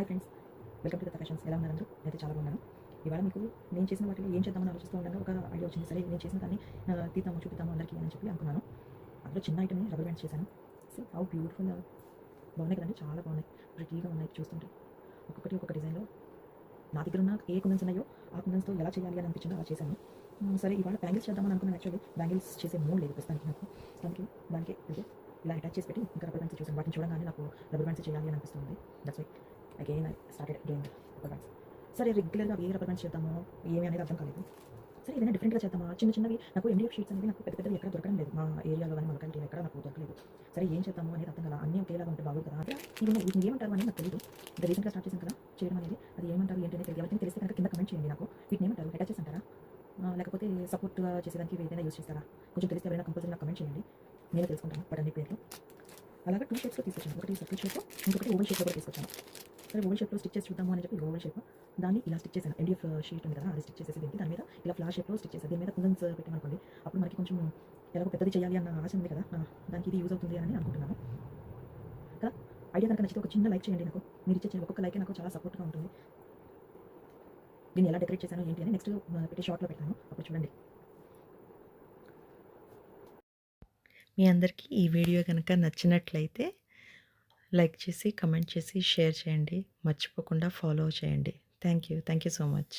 Hi friends welcome to the fashions ఎలా ఉన్నారు అందరూ అయితే చాలా బాగున్నాను. ఇవాళ మీకు నేను చేసిన వాటిలో ఏం చేద్దామని ఆలోచిస్తూ ఉండగా ఒక ఐడియా వచ్చింది. సరే నేను చేసిన దాన్ని తీతాము చూపిద్దాము అందరికీ అని చెప్పి అనుకున్నాను. అందులో చిన్న ఐటమ్ని రబ్బర్ బ్యాండ్స్ చేశాను. సో హౌ బ్యూటిఫుల్ బాగున్నాయి కదండి? చాలా బాగున్నాయి. ప్రిటీగా ఉన్నాయి చూస్తుంటే. ఒక్కొక్కటి ఒక్కొక్క డిజైన్లో నా దగ్గర ఉన్న ఏ కుందన్స్ ఉన్నాయో ఆ కుందన్స్తో ఎలా చేయాలి అని అనిపించిందో అలా చేశాను. సరే ఇవాళ బ్యాంగిల్స్ చేద్దామని అనుకున్నాను యాక్చువల్లీ బ్యాంగిల్స్ చేసే మూడ్ లేదు ప్రస్తుతానికి నాకు. దానికి దానికి ఇలా అటాచ్ చేసి పెట్టి ఇంకా రబ్బర్ బ్యాండ్స్ చూసాను వాటిని చూడగానే నాకు రబ్బర్ బ్యాండ్స్ చేయాలి అని అనిపిస్తుంది. That's why again I started doing rubber bands సరే రెగ్యులర్గా ఏ రబ్బర్ బ్యాండ్స్ చేద్దామో? ఏమి అనేది అర్థం కాలేదు. సరే ఏదైనా డిఫరెంట్గా చేద్దామా? చిన్న చిన్నవి. నాకు ఎండిఎఫ్ షీట్స్ అనేవి నాకు పెద్ద పెద్దవి ఎక్కడ దొరకడం లేదు. మా ఏరియాలో కానీ మనకంటే ఎక్కడ నాకు దొరకలేదు. సరే ఏం చేద్దాము అనేది అర్థం కదా అన్నీ ఒకేలాగా ఉంటే బాగోదు కదా. అంటే ఇవి వీటిని ఏమంటారు అని నాకు తెలియదు ఇది రీసెంట్గా స్టార్ట్ చేశాను కదా చేయడం అనేది. అది ఏమంటారు ఏంటనే తెలియదు. ఎవరికైనా తెలిస్తే కనుక కింద కమెంట్ చేయండి నాకు. వీటిని ఏమంటారు? అటాచెస్ అంటారా? లేకపోతే సపోర్ట్ చేసేదానికి ఏదైనా యూస్ చేస్తారా? కొంచెం తెలిస్తే ఎవరైనా కంపల్సరీ నాకు కమెంట్ చేయండి. నేను తెలుసుకుంటాను. బట్ అన్ని పేర్లు. అలాగే టూ షేప్స్లో తీసుకొచ్చాను. ఒకటి సర్కిల్ షేప్ ఇంకొకటి ఓవల్ షేప్లో కూడా తీసుకొచ్చాను. సరే ఓవల్ షేప్లో స్టిచ్ చేసి చూద్దాము అని చెప్పి ఓవల్ షేప్ దాన్ని ఇలా స్టిచ్ చేశాను. ఎండిఎఫ్ షీట్ ఉంది కదా అది స్టిచ్ చేసేసి దీనికి దాని మీద ఇలా ఫ్లాష్ షేప్లో స్టిచ్ చేసేది దీని మీద కుందన్స్ uh, పెట్టామనుకోండి అప్పుడు మనకి కొంచెం ఎలాగో పెద్దది చేయాలి అన్న ఆశ ఉంది కదా. దానికి ఇది యూజ్ అవుతుంది అని అనుకుంటున్నాను కదా? ఐడియా కనుక నచ్చితే ఒక చిన్న లైక్ చేయండి నాకు. మీరు ఇచ్చే ఒక్కొక్క లైక్ నాకు చాలా సపోర్ట్గా ఉంటుంది. దీన్ని ఎలా డెకరేట్ చేశాను ఏంటి అని నెక్స్ట్ పెట్టి షార్ట్లో పెడతాను. అప్పుడు చూడండి. మీ అందరికీ ఈ వీడియో కనుక నచ్చినట్లయితే లైక్ చేసి కమెంట్ చేసి షేర్ చేయండి. మర్చిపోకుండా ఫాలో చేయండి. Thank you thank you so much.